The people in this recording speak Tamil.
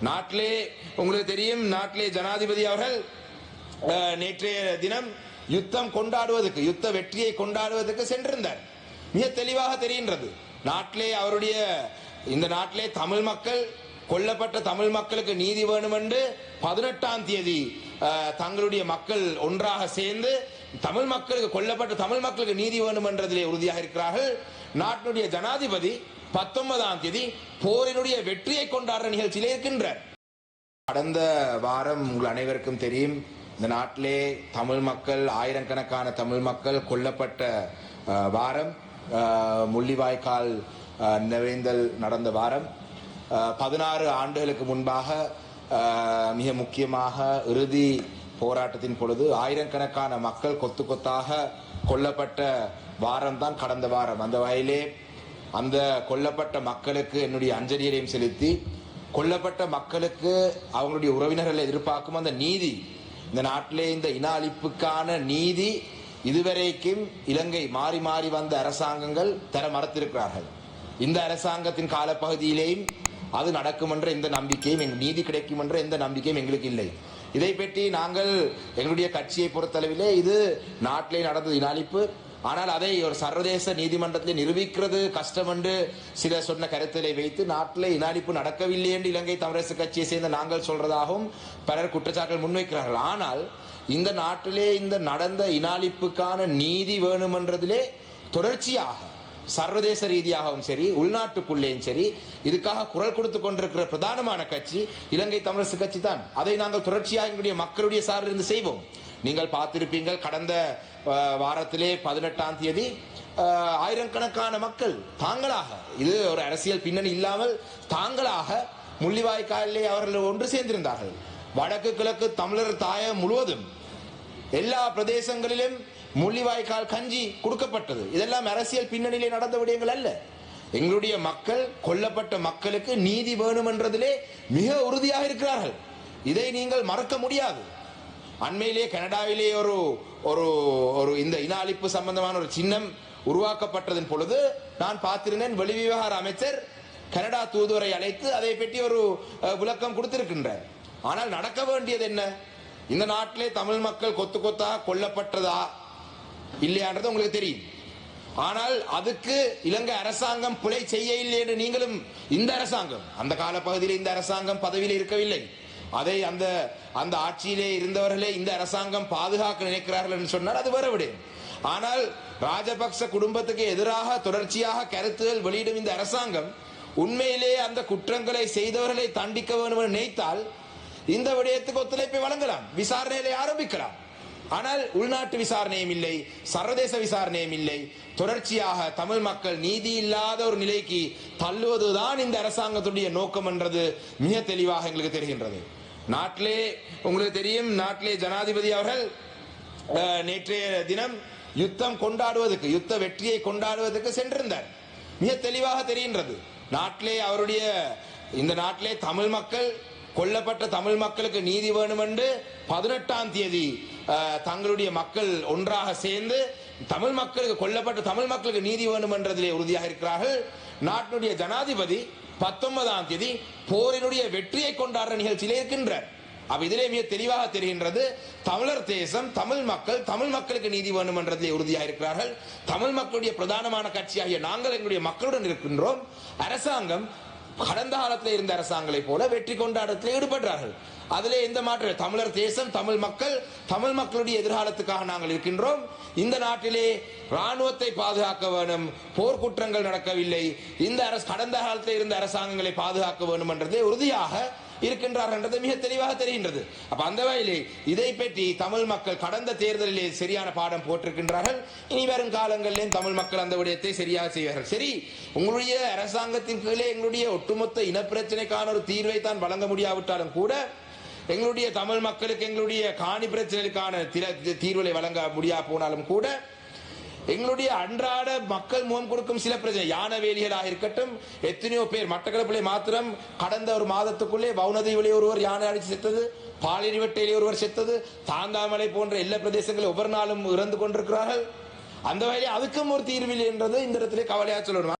நாட்டிலே உங்களுக்கு தெரியும் நாட்டிலே ஜனாதிபதி அவர்கள் நேற்றைய தினம் யுத்தம் கொண்டாடுவதற்கு யுத்த வெற்றியை கொண்டாடுவதற்கு சென்றிருந்தார். மிக தெளிவாக தெரிகின்றது. நாட்டிலே அவருடைய இந்த நாட்டிலே தமிழ் மக்கள் கொல்லப்பட்ட தமிழ் மக்களுக்கு நீதி வேணும் என்று பதினெட்டாம் தேதி தங்களுடைய மக்கள் ஒன்றாக சேர்ந்து தமிழ் மக்களுக்கு கொல்லப்பட்ட தமிழ் மக்களுக்கு நீதி வேணும் என்றதிலே உறுதியாக இருக்கிறார்கள். நாட்டினுடைய ஜனாதிபதி பத்தொன்பதாம் தேதி போரினுடைய வெற்றியை கொண்டாடுற நிகழ்ச்சியிலே இருக்கின்றார். கடந்த வாரம் உங்கள் அனைவருக்கும் தெரியும் இந்த நாட்டிலே தமிழ் மக்கள் ஆயிரக்கணக்கான தமிழ் மக்கள் கொல்லப்பட்ட வாரம் முள்ளிவாய்க்கால் நிறைந்தல் நடந்த வாரம். பதினாறு ஆண்டுகளுக்கு முன்பாக மிக முக்கியமாக இறுதி போராட்டத்தின் பொழுது ஆயிரக்கணக்கான மக்கள் கொத்து கொத்தாக கொல்லப்பட்ட வாரம் தான் கடந்த வாரம். அந்த வகையிலே அந்த கொல்லப்பட்ட மக்களுக்கு என்னுடைய அஞ்சலிகளையும் செலுத்தி கொல்லப்பட்ட மக்களுக்கு அவங்களுடைய உறவினர்கள் எதிர்பார்க்கும் அந்த நீதி இந்த நாட்டிலே இந்த இன அழிப்புக்கான நீதி இதுவரைக்கும் இலங்கை மாறி மாறி வந்த அரசாங்கங்கள் தர மறுத்திருக்கிறார்கள். இந்த அரசாங்கத்தின் காலப்பகுதியிலேயும் அது நடக்கும் என்ற எந்த நம்பிக்கையும் நீதி கிடைக்கும் என்ற எந்த நம்பிக்கையும் எங்களுக்கு இல்லை. இதை பற்றி நாங்கள் எங்களுடைய கட்சியை பொறுத்தளவிலே இது நாட்டிலே நடந்தது இன அழிப்பு. ஆனால் அதை ஒரு சர்வதேச நீதிமன்றத்தில் நிரூபிக்கிறது. கஷ்டம் என்று சிலர் சொன்ன கருத்திலை வைத்து நாட்டில் இனாடிப்பு நடக்கவில்லை என்று இலங்கை தமிழரசு கட்சியை சேர்ந்த நாங்கள் சொல்றதாகவும் பலர் குற்றச்சாட்டுகள் முன்வைக்கிறார்கள். ஆனால் இந்த நாட்டிலே இந்த நடந்த இனாளிப்புக்கான நீதி வேணுமென்றதிலே தொடர்ச்சியாக சர்வதேச ரீதியாகவும் சரி உள்நாட்டுக்குள்ளேயும் சரி இதுக்காக குரல் கொடுத்து கொண்டிருக்கிற பிரதானமான கட்சி இலங்கை தமிழரசு கட்சி தான். அதை நாங்கள் தொடர்ச்சியாக எங்களுடைய மக்களுடைய சார்பிலிருந்து செய்வோம். நீங்கள் பார்த்திருப்பீங்கள் கடந்த வாரத்திலே பதினெட்டாம் தேதி ஆயிரக்கணக்கான மக்கள் தாங்களாக இது ஒரு அரசியல் பின்னணி இல்லாமல் தாங்களாக முள்ளிவாய்க்காலிலே அவர்கள் ஒன்று சேர்ந்திருந்தார்கள். வடக்கு கிழக்கு தமிழர் தாயம் முழுவதும் எல்லா பிரதேசங்களிலும் முள்ளிவாய்க்கால் கஞ்சி கொடுக்கப்பட்டது. இதெல்லாம் அரசியல் பின்னணியிலே நடந்த விடயங்கள் அல்ல. எங்களுடைய மக்கள் கொல்லப்பட்ட மக்களுக்கு நீதி வேணும் என்றதிலே மிக உறுதியாக இருக்கிறார்கள். இதை நீங்கள் மறக்க முடியாது. அண்மையிலேயே கனடாவிலே ஒரு ஒரு ஒரு இந்த இன அழிப்பு சம்பந்தமான ஒரு சின்னம் உருவாக்கப்பட்டதன் பொழுது நான் பார்த்திருந்தேன் வெளிவிவகார அமைச்சர் கனடா தூதுவரை அழைத்து அதை பற்றி ஒரு விளக்கம் கொடுத்திருக்கின்றார். ஆனால் நடக்க வேண்டியது என்ன? இந்த நாட்டிலே தமிழ் மக்கள் கொத்து கொத்தாக கொல்லப்பட்டதா? இல்லையான்றது உங்களுக்கு தெரியும். ஆனால் அதுக்கு இலங்கை அரசாங்கம் பிழை செய்ய இல்லை என்று நீங்களும் இந்த அரசாங்கம் அந்த காலப்பகுதியில் இந்த அரசாங்கம் பதவியில் இருக்கவில்லை. அதை அந்த அந்த ஆட்சியிலே இருந்தவர்களே இந்த அரசாங்கம் பாதுகாக்க நினைக்கிறார்கள் என்று சொன்னால் அது வேற ஆனால் ராஜபக்ச குடும்பத்துக்கு எதிராக தொடர்ச்சியாக கருத்துகள் வெளியிடும் இந்த அரசாங்கம் உண்மையிலே அந்த குற்றங்களை செய்தவர்களை தண்டிக்க வேண்டும் என்று நினைத்தால் இந்த விடயத்துக்கு ஒத்துழைப்பை வழங்கலாம் விசாரணைகளை ஆரம்பிக்கலாம். ஆனால் உள்நாட்டு விசாரணையும் இல்லை சர்வதேச விசாரணையும் இல்லை. தொடர்ச்சியாக தமிழ் மக்கள் நீதி இல்லாத ஒரு நிலைக்கு தள்ளுவதுதான் இந்த அரசாங்கத்துடைய நோக்கம் என்றது மிக தெளிவாக எங்களுக்கு தெரிகின்றது. நாட்டிலே உங்களுக்கு தெரியும் நாட்டிலே ஜனாதிபதி அவர்கள் நேற்றைய தினம் யுத்தம் கொண்டாடுவதற்கு யுத்த வெற்றியை கொண்டாடுவதற்கு சென்றிருந்தார். மிக தெளிவாக தெரிகின்றது. நாட்டிலே அவருடைய இந்த நாட்டிலே தமிழ் மக்கள் கொல்லப்பட்ட தமிழ் மக்களுக்கு நீதி வேணும் என்று பதினெட்டாம் தேதி தங்களுடைய மக்கள் ஒன்றாக சேர்ந்து தமிழ் மக்களுக்கு கொல்லப்பட்ட தமிழ் மக்களுக்கு நீதி வேண்டும் என்றதிலே உறுதியாக இருக்கிறார்கள் நாட்டினுடைய ஜனாதிபதி பத்தொன்பதாம் தேதி போரினுடைய வெற்றியை கொண்டாடுற நிகழ்ச்சியிலே இருக்கின்றார் அப்ப இதிலே மிக தெளிவாக தெரிகின்றது தமிழர் தேசம் தமிழ் மக்கள் தமிழ் மக்களுக்கு நீதி வேண்டும் என்றதிலே உறுதியாக இருக்கிறார்கள் தமிழ் மக்களுடைய பிரதானமான கட்சியாகிய நாங்கள் எங்களுடைய மக்களுடன் இருக்கின்றோம். அரசாங்கம் கடந்த காலத்தில் இருந்த அரசாங்களை போல வெற்றி கொண்டாடத்தில் ஈடுபடுறார்கள். அதிலே எந்த மாற்றம் தமிழர் தேசம் தமிழ் மக்கள் தமிழ் மக்களுடைய எதிர்காலத்துக்காக நாங்கள் இருக்கின்றோம். இந்த நாட்டிலே ராணுவத்தை பாதுகாக்க வேணும் போர்க்குற்றங்கள் நடக்கவில்லை. இந்த அரசு கடந்த காலத்தில் இருந்த அரசாங்கங்களை பாதுகாக்க வேண்டும் என்றதே உறுதியாக இருக்கின்றார்கள் என்றது மிக தெளிவாக தெரிகின்றது. அப்ப அந்த வகையிலே இதை பற்றி தமிழ் மக்கள் கடந்த தேர்தலிலே சரியான பாடம் போட்டிருக்கின்றார்கள். இனி வரும் காலங்களிலும் தமிழ் மக்கள் அந்த விடயத்தை சரியாக செய்வார்கள். சரி உங்களுடைய அரசாங்கத்தின் கீழே எங்களுடைய ஒட்டுமொத்த இனப்பிரச்சனைக்கான ஒரு தீர்வை தான் வழங்க முடியாவிட்டாலும் கூட எங்களுடைய தமிழ் மக்களுக்கு எங்களுடைய காணி பிரச்சனைக்கான தீர்வுகளை வழங்க முடியா போனாலும் கூட எங்களுடைய அன்றாட மக்கள் முகம் கொடுக்கும் சில பிரச்சனை. யானை வேலிகளாக இருக்கட்டும் எத்தனையோ பேர் மட்டக்களப்பிலே மாத்திரம் கடந்த ஒரு மாதத்துக்குள்ளே வவுனதீவிலே ஒருவர் யானை அடித்து செத்தது பாலிரிவட்டையிலே ஒருவர் செத்தது தாந்தாமலை போன்ற எல்லா பிரதேசங்களில் ஒவ்வொரு நாளும் இறந்து கொண்டிருக்கிறார்கள். அந்த வகையில் அதுக்கும் ஒரு தீர்வில் என்றது இந்த இடத்திலே கவலையாக சொல்லணும்.